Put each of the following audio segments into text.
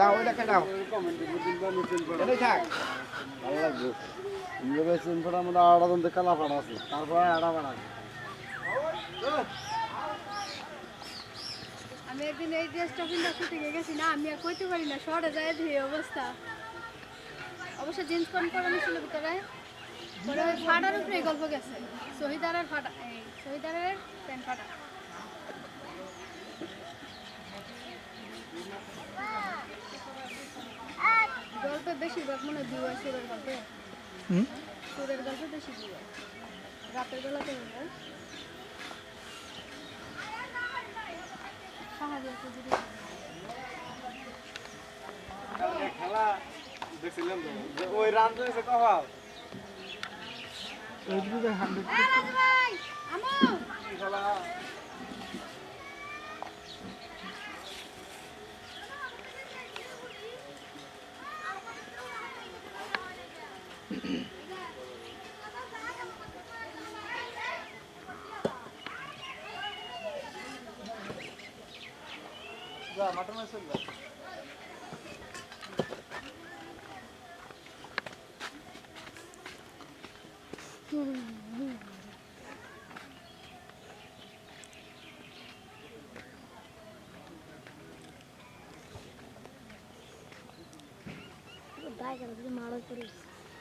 লাও ওইটা কেটাও এটাই থাক ভালো লাগবে তারপরে আড়া আছে আমি একদিন এই ড্রেসটা কিনতে শুটিংয়ে গেছি না আমি আর কইতে পারি না শহরে যায় ধুয়ে অবস্থা। অবশ্য জিন্স প্যান্ট পরানো ছিল ফাটার উপরে গল্প গেছে। শহীদারের ফাটা শহীদারের প্যান্ট ফাটা। বেশিরভাগ মনে হয় ভিউ হয় সুরের গল্পে সুরের গল্পে বেশি ভিউ রাতের যদি। খেলা দেখছিলাম তো ওই রান হয়েছে কখন மட்டன் ரைஸ் இல்லை ಮಾಡೋದು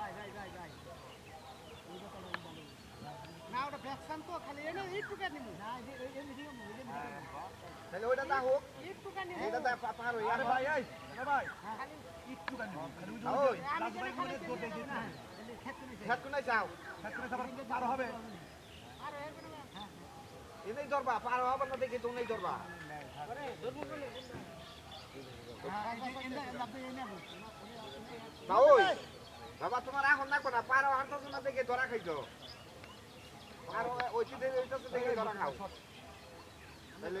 যদি মারো করিস উঠবে খেলা করে মাকে ঘুরে তাহলে ওইটা তা হোক এটা তা পা- পার হই আরে ভাই এই আরে ভাই ওই খেত কোনায় যাও পার হবে এনেই ধরবা পার হবে না দেখি তুমি ধরবা না ওই বাবা, তোমার এখন না কোনা পারো হাঁটতো না দেখে ধরা খাইছো। পার ওই চিঠি ওইটাতে দেখে ধরা খাও। তাহলে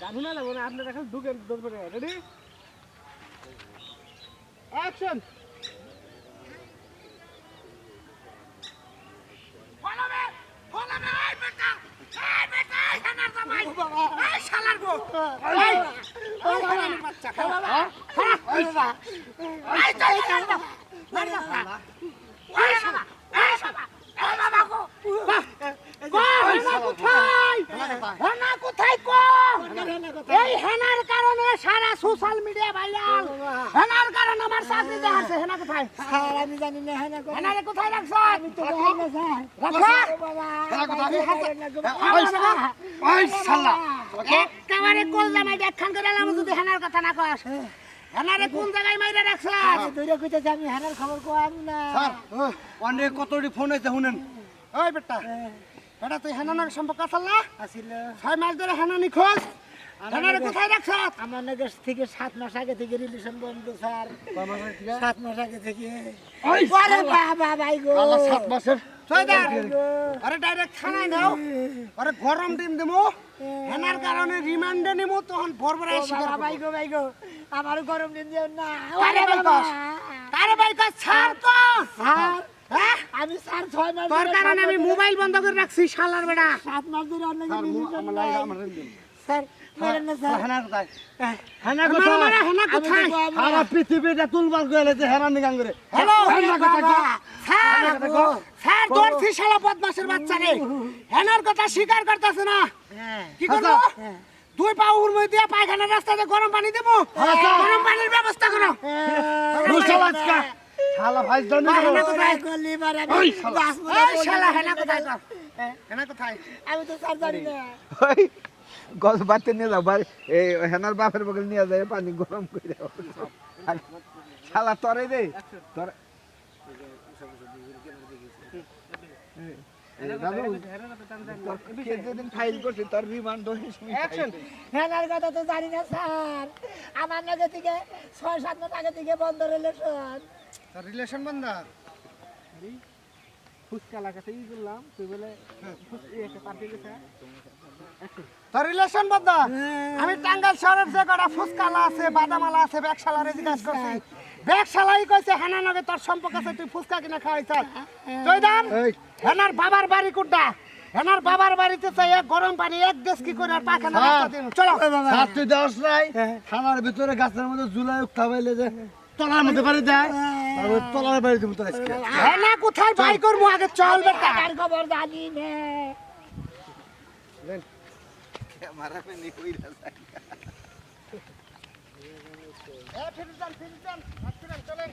গান শোনা যাব না। আপনার এখন ঢুকেন ধরবে রেডি অ্যাকশন এই হেনার কারণে সারা সোশ্যাল মিডিয়া ভাইরাল হেনার কারণে আমার চাকরি দেখাচ্ছে হেনা কোথায় স্যার আমি জানি না হ্যাঁ না হেনারে কোথায় রাখছ আমি তো জানি না স্যার রাখছ ওই শালা একেবারে কোল জামাই দেখখান করে যদি হেনার কথা না কস হেনারে কোন জায়গায় মাইরে রাখছ দূরে কইতেছে আমি হ্যানার খবর কম না স্যার অনেক কতটি ফোন হয়েছে শুনেন ওই বেটা এটা তুই হেনার সম্পর্ক আসিল ছয় মাস ধরে হেনা নিখোঁজ হেনারে কোথায় রাখছ? আমার নাকি থেকে সাত মাস আগে থেকে রিলেশন বন্ধ স্যার। সাত মাস আগে থেকে। বাবা ভাই গো। সাত মাসের। ছয়দার আরে ডাইরেক্ট থানায় নাও। আরে গরম ডিম দেবো। হেনার কারণে রিমান্ডে নিমু তখন করব। ভাই গো ভাই গো। আমার গরম দিন যেও না। কারে ভাই কস। কারে ভাই কস ছাড় তো। হ্যাঁ? আমি স্যার ছয় মাস তোর কারণে আমি মোবাইল বন্ধ করে রাখছি শালার বেটা সাত মাস ধরে অন্য কিছু স্যার মেরেন না স্যার হেনা কোথায় হেনা কোথায় হেনা কোথায়? সারা পৃথিবীটা তুলবার করে যে হেরান নিগান করে। হ্যালো হেনা কোথায় স্যার স্যার ধরছি শালা বদমাসের বাচ্চা রে। হেনার কথা স্বীকার করতেছে না। হ্যাঁ। কি করব দুই পা উর্মই দিয়ে পায়খানার রাস্তাতে গরম পানি দেবো গরম পানির ব্যবস্থা করো। রুশাল আজকা? শালা ভাই জানি হেনা কোথায়? করলি এবার আমি বাঁচবো না, এই শালা হেনা কোথায়? হেনা কোথায়? আমি তো স্যার জানি না। গছ বাড়তে নিয়ে যাও বাড়ি এই হেনার বাপের বগল নিয়ে যায় পানি গরম করে শালা তরে দে তোর আমার নাকি থেকে ছয় সাত মাস আগে থেকে বন্ধ রিলেশন রিলেশন বন্ধ? তোর রিলেশন বন্ধ? আমি টাঙ্গাইল শহরের যে কটা ফুসকালা আছে বাদামালা আছে ব্যাগশালারে জিজ্ঞাসা করছি। ব্যাগশালাই কইছে হেনা নগে তোর সম্পর্ক আছে তুই ফুসকা কিনা খাওয়াইছ। জয়দান হেনার বাবার বাড়ি কুড্ডা হেনার বাবার বাড়িতে চাই এক গরম পানি এক দেশ কি করে আর পাখানা রাস্তা চলো। তুই দেওয়াস নাই? থানার ভিতরে গাছের মধ্যে ঝুলাই উঠা পাইলে যে তলার মধ্যে বাড়ি দেয়। আর তলার বাড়ি দিব তোর আজকে। হেনা কোথায়? বাই করব আগে চল বেটা। খবর জানি না। ক্যামেরা মে নি। কই এ ফিরে যান ফিরে যান। চলেন।